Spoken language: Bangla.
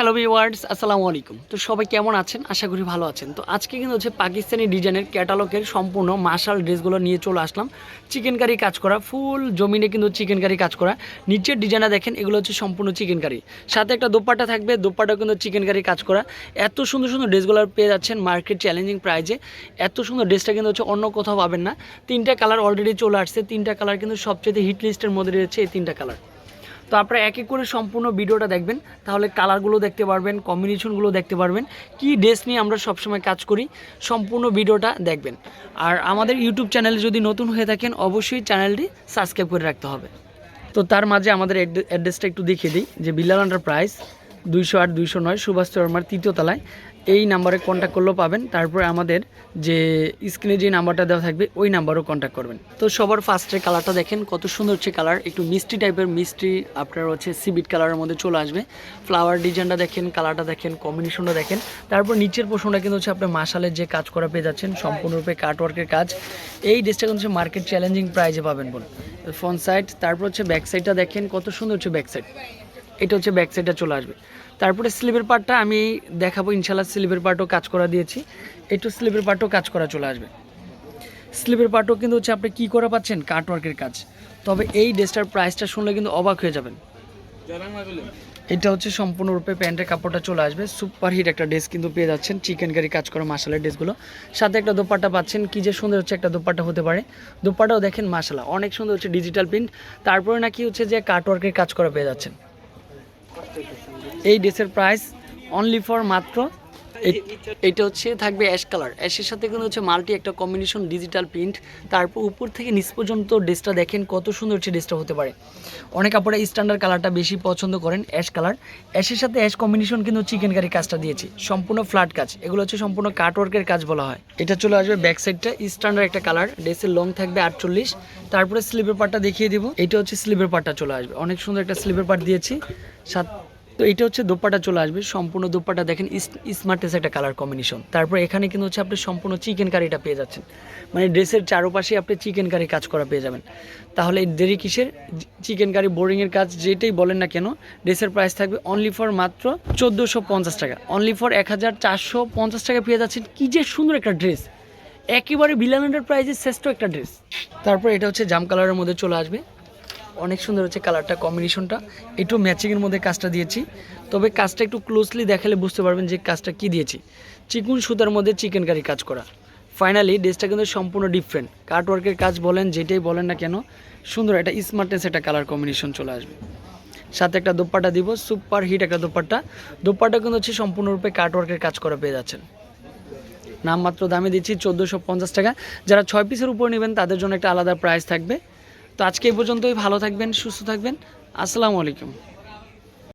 হ্যালো ভিওয়ার্স আসসালামু আলাইকুম। তো সবাই কেমন আছেন? আশা করি ভালো আছেন। তো আজকে কিন্তু হচ্ছে পাকিস্তানি ডিজাইনের ক্যাটালগের সম্পূর্ণ মার্শাল ড্রেসগুলো নিয়ে চলে আসলাম। চিকেন কারি কাজ করা ফুল জমিনে কিন্তু চিকেন কারি কাজ করা। নিচের ডিজাইনটা দেখেন, এগুলো হচ্ছে সম্পূর্ণ চিকেন কারি সাথে একটা দোপাট্টা থাকবে দোপাট্টা কিন্তু চিকেন কারি কাজ করা। এত সুন্দর সুন্দর ড্রেসগুলো পেয়ে যাচ্ছেন মার্কেট চ্যালেঞ্জিং প্রাইজে এত সুন্দর ড্রেসটা কিন্তু হচ্ছে অন্য কোথাও পাবেন না। তিনটা কালার অলরেডি চলে আসছে। তিনটা কালার কিন্তু সবচেয়ে হিট লিস্টের মধ্যে রয়েছে এই তিনটা কালার তো আপনারা এক এক করে সম্পূর্ণ ভিডিওটা দেখবেন, তাহলে কালারগুলো দেখতে পারবেন, কম্বিনেশনগুলো দেখতে পারবেন, কি ড্রেস নিয়ে আমরা সবসময় কাজ করি, সম্পূর্ণ ভিডিওটা দেখবেন। আর আমাদের ইউটিউব চ্যানেলে যদি নতুন হয়ে থাকেন, অবশ্যই চ্যানেলটি সাবস্ক্রাইব করে রাখতে হবে। তো তার মাঝে আমাদের অ্যাড্রেসটা একটু দেখিয়ে দিই, যে বিল্লাল প্রাইস দুইশো আট, দুইশো নয়, সুভাষ চর্মার তৃতীয় তলায়। এই নাম্বারে কন্ট্যাক্ট করলেও পাবেন। তারপরে আমাদের যে স্ক্রিনে যে নাম্বারটা দেওয়া থাকবে, ওই নাম্বারও কন্ট্যাক্ট করবেন। তো সবার ফার্স্টে কালারটা দেখেন, কত সুন্দর হচ্ছে কালার একটু মিষ্টি টাইপের মিষ্টি আপনার হচ্ছে সিবিট কালারের মধ্যে চলে আসবে। ফ্লাওয়ার ডিজাইনটা দেখেন কালারটা দেখেন কম্বিনেশনটা দেখেন। তারপর নিচের পোষণটা কিন্তু হচ্ছে আপনার মাসালের যে কাজ করা পেয়ে যাচ্ছেন, সম্পূর্ণরূপে কাটওয়ার্কের কাজ। এই ড্রেসটা কিন্তু মার্কেট চ্যালেঞ্জিং প্রাইজে পাবেন বোন ফ্রন্ট সাইড তারপর হচ্ছে ব্যাক সাইডটা দেখেন, কত সুন্দর হচ্ছে ব্যাক সাইড এটা হচ্ছে ব্যাক সাইডটা চলে আসবে। তারপরে স্লিপের পার্টটা আমি দেখাবো ইনশাল্লাহ স্লিপের পার্টও কাজ করা দিয়েছি। একটু স্লিপের পার্টও কাজ করা চলে আসবে। স্লিপের পার্টও কিন্তু হচ্ছে আপনি কী করা পাচ্ছেন? কাটওয়ার্কের কাজ। তবে এই ড্রেসটার প্রাইসটা শুনলে কিন্তু অবাক হয়ে যাবেন। এটা হচ্ছে সম্পূর্ণরূপে প্যান্টের কাপড়টা চলে আসবে। সুপার হিট একটা ড্রেস কিন্তু পেয়ে যাচ্ছেন। চিকেন কারি কাজ করা মাসালার ড্রেসগুলো। সাথে একটা দোপাট্টা পাচ্ছেন। কি যে সুন্দর হচ্ছে একটা দোপাট্টা হতে পারে। দোপাট্টাও দেখেন মাসালা অনেক সুন্দর হচ্ছে ডিজিটাল প্রিন্ট তারপরে নাকি হচ্ছে যে কাটওয়ার্কের কাজ করা পেয়ে যাচ্ছেন। এই ড্রেসের প্রাইস অনলি ফর মাত্র এটা হচ্ছে, থাকবে অ্যাশ কালার অ্যাশের সাথে কিন্তু হচ্ছে মাল্টি একটা কম্বিনেশন ডিজিটাল প্রিন্ট তারপর উপর থেকে নিচ পর্যন্ত ড্রেসটা দেখেন কত সুন্দর হচ্ছে ড্রেসটা হতে পারে। অনেক আপনারা স্ট্যান্ডার্ড কালারটা বেশি পছন্দ করেন অ্যাশ কালার অ্যাশের সাথে অ্যাশ কম্বিনেশন কিন্তু চিকেন কারি কাজটা দিয়েছি। সম্পূর্ণ ফ্ল্যাট কাজ। এগুলো হচ্ছে সম্পূর্ণ কাটওয়ার্কের কাজ বলা হয়। এটা চলে আসবে ব্যাক সাইডটা স্ট্যান্ডার্ড একটা কালার ড্রেসের লং থাকবে আটচল্লিশ। তারপরে স্লিভের পার্টটা দেখিয়ে দিব। এটা হচ্ছে স্লিভের পার্টটা চলে আসবে। অনেক সুন্দর একটা স্লিপের পার্ট দিয়েছি। সাত তো এটা হচ্ছে দোপাটা চলে আসবে। সম্পূর্ণ দোপাটা দেখেন স্মার্টেস একটা কালার কম্বিনেশন তারপর এখানে কিন্তু হচ্ছে আপনি সম্পূর্ণ চিকেন কারিটা পেয়ে যাচ্ছেন। মানে ড্রেসের চারপাশে আপনি চিকেন কারি কাজ করা পেয়ে যাবেন। তাহলে দেরি কিসের? চিকেন কারি বোরিংয়ের কাজ যেটাই বলেন না কেন, ড্রেসের প্রাইস থাকবে অনলি ফর মাত্র চোদ্দোশো পঞ্চাশ টাকা। অনলি ফর এক হাজার চারশো পঞ্চাশ টাকা পেয়ে যাচ্ছেন। কী যে সুন্দর একটা ড্রেস একেবারে বিলানের প্রাইজের শ্রেষ্ঠ একটা ড্রেস তারপর এটা হচ্ছে জাম কালারের মধ্যে চলে আসবে। অনেক সুন্দর হচ্ছে কালারটা কম্বিনেশনটা একটু ম্যাচিংয়ের মধ্যে কাজটা দিয়েছি। তবে কাজটা একটু ক্লোজলি দেখালে বুঝতে পারবেন যে কাজটা কি দিয়েছি। চিকুন সুতার মধ্যে চিকেন কারি কাজ করা। ফাইনালি ড্রেসটা কিন্তু সম্পূর্ণ ডিফারেন্ট কাটওয়ার্কের কাজ বলেন, যেটাই বলেন না কেন, সুন্দর একটা স্মার্টনেস একটা কালার কম্বিনেশন চলে আসবে। সাথে একটা দোপাট্টা দিব সুপার হিট একটা দোপাট্টা। দোপাট্টা কিন্তু হচ্ছে সম্পূর্ণরূপে কাটওয়ার্কের কাজ করা পেয়ে যাচ্ছেন। নামমাত্র দামে দিচ্ছি চোদ্দোশো পঞ্চাশ টাকা। যারা ছয় পিসের উপর নেবেন, তাদের জন্য একটা আলাদা প্রাইস থাকবে। তো আজকে এই পর্যন্তই ভালো থাকবেন সুস্থ থাকবেন। আসসালামু আলাইকুম।